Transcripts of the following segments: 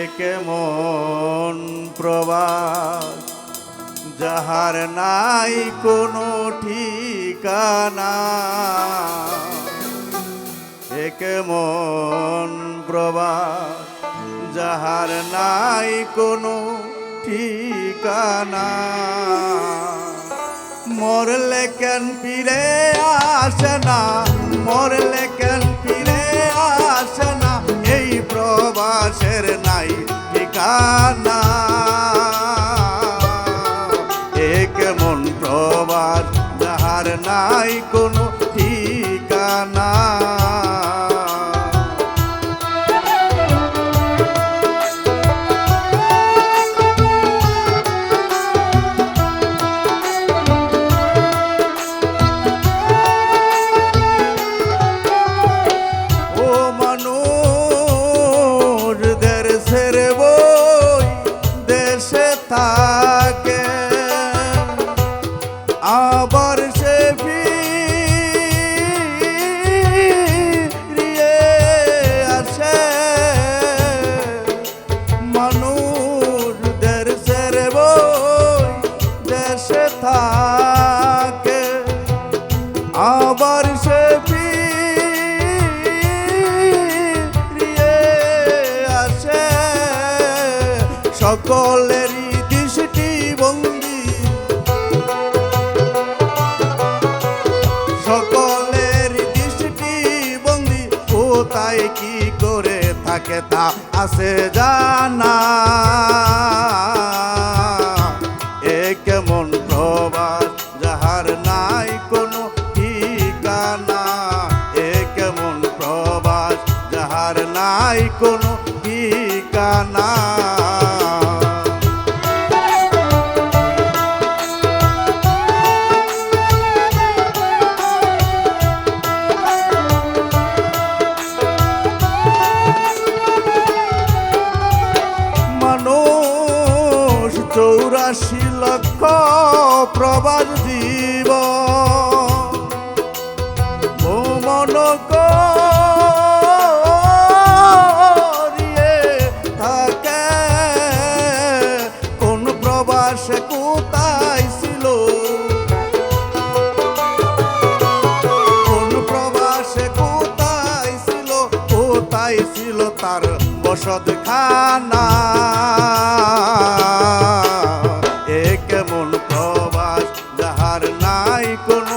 এ কেমন প্রবাস, যাহার নাই কোনো ঠিকানা। এ কেমন প্রবাস, যাহার নাই কোনো ঠিকানা। মরলে কেন ফিরে আসে না, মরলে প্রবাসের নাই ঠিকানা। এ কেমন প্রবাস যাহার নাই কোনো ঠিকানা। আবার সে ফিরিয়ে আসে সকলেরই দৃষ্টি বন্দি সকলের দৃষ্টি বন্দি ও তাই কি করে থাকে তা আছে জানা। নাই কোনো ঠিকানা। চৌরাশি লক্ষ প্রবাস জীব তার বসত খানা এ কেমন প্রবাস যাহার নাই কোনো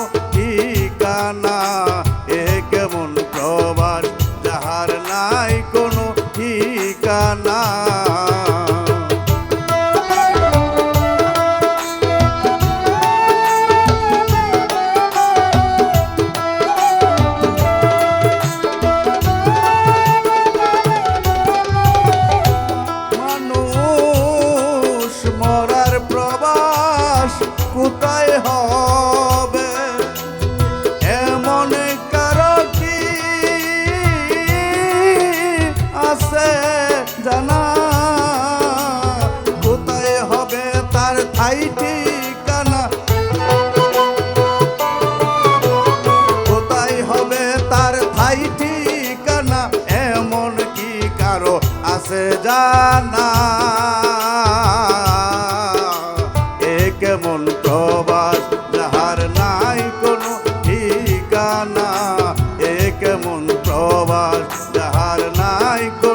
জানা। এ কেমন প্রবাস যাহার নাই কোনো ঠিকানা। এ কেমন প্রবাস যাহার নাই কোনো